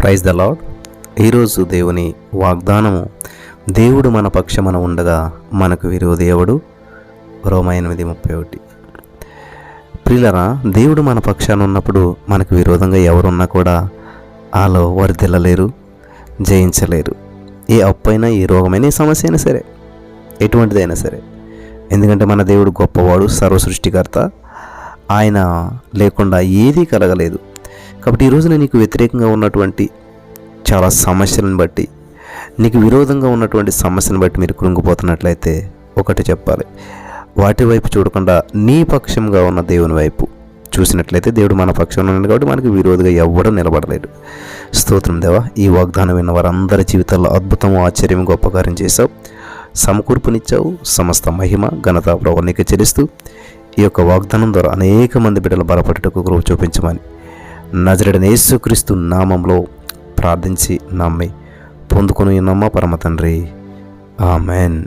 Praise the lord ఈరోజు దేవుని వాగ్దానము దేవుడు మన పక్షమన ఉండగా మనకు విరోధి ఎవడు? రోమ ఎనిమిది ముప్పై ఒకటి. ప్రిలరా దేవుడు మన పక్షాన ఉన్నప్పుడు మనకు విరోధంగా ఎవరున్నా కూడా ఆలో వర్ధిల్లలేరు జయించలేరు. ఏ అప్పైనా ఏ రోగమైన ఏ సమస్య అయినా సరే ఎటువంటిదైనా సరే. ఎందుకంటే మన దేవుడు గొప్పవాడు సర్వ సృష్టికర్త ఆయన లేకుండా ఏదీ కలగలేదు. కాబట్టి ఈ రోజున నీకు వ్యతిరేకంగా ఉన్నటువంటి చాలా సమస్యలను బట్టి నీకు విరోధంగా ఉన్నటువంటి సమస్యను బట్టి మీరు కృంగిపోతున్నట్లయితే ఒకటి చెప్పాలి. వాటి వైపు చూడకుండా నీ పక్షంగా ఉన్న దేవుని వైపు చూసినట్లయితే దేవుడు మన పక్షంలో ఉన్నాడు కాబట్టి మనకి విరోధిగా ఎవ్వడం నిలబడలేడు స్తోత్రం దేవా ఈ వాగ్దానం విన్న వారందరి జీవితాల్లో అద్భుతం ఆశ్చర్యం గొప్ప కార్యం చేశావు. సమకూర్పునిచ్చావు. సమస్త మహిమ ఘనత ప్రవణిక చెల్లిస్తూ ఈ యొక్క వాగ్దానం ద్వారా అనేక మంది బిడ్డలు బలపడటకు కృప చూపించమని నజరడని యేసుక్రీస్తు నామంలో ప్రార్థించి నమ్మి పొందుకొని నమ్మ పరమ తండ్రి? ఆమెన్.